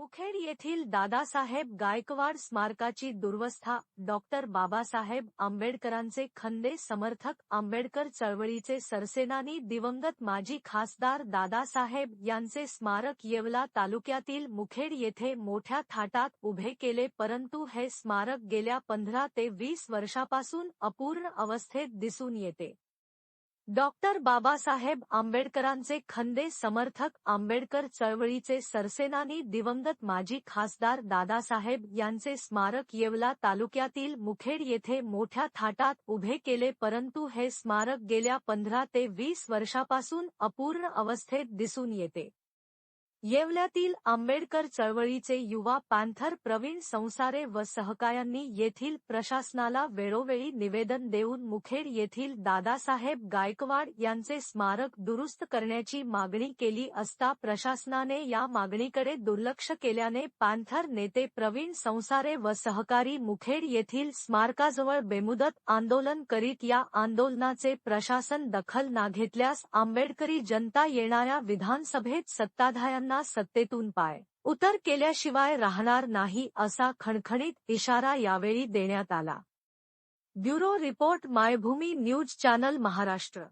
मुखेड येथील दादासाहेब गायकवाड स्मारकाची दुर्वस्था डॉक्टर बाबासाहेब आंबेडकरांचे खंदे समर्थक आंबेडकर चळवळीचे सरसेनानी दिवंगत माजी खासदार दादासाहेब यांचे स्मारक येवला तालुक्यातील मुखेड येथे मोठ्या थाटात उभे केले परंतु हे स्मारक गेल्या पंधरा ते वीस वर्षापासून अपूर्ण अवस्थेत दिसून येते. डॉक्टर बाबासाहेब आंबेडकरांचे खंदे समर्थक आंबेडकर चळवळीचे सरसेनानी दिवंगत माजी खासदार दादासाहेब यांचे स्मारक येवला तालुक्यातील मुखेड येथे मोठ्या थाटात उभे केले परंतु हे स्मारक गेल्या पंधरा ते वीस वर्षापासून अपूर्ण अवस्थेत दिसून येते. येवल्यातील आंबेडकर चळवळीचे युवा पॅन्थर प्रवीण संसारे व सहकायांनी येथील प्रशासनाला वेळोवेळी निवेदन देऊन मुखेड येथील दादासाहेब गायकवाड यांचे स्मारक दुरुस्त करण्याची मागणी केली असता प्रशासनाने या मागणीकडे दुर्लक्ष केल्याने पॅन्थर नेते प्रवीण संसारे व सहकारी मुखेड येथील स्मारकाजवळ बेमुदत आंदोलन करीत या आंदोलनाचे प्रशासन दखल ना घेतल्यास आंबेडकरी जनता येणाऱ्या विधानसभेत सत्ताधाऱ्यांना सत्तेतून पाय. उतर केल्याशिवाय राहणार नाही असा खणखणीत इशारा यावेळी देण्यात आला. Bureau report Maybhumi news channel Maharashtra.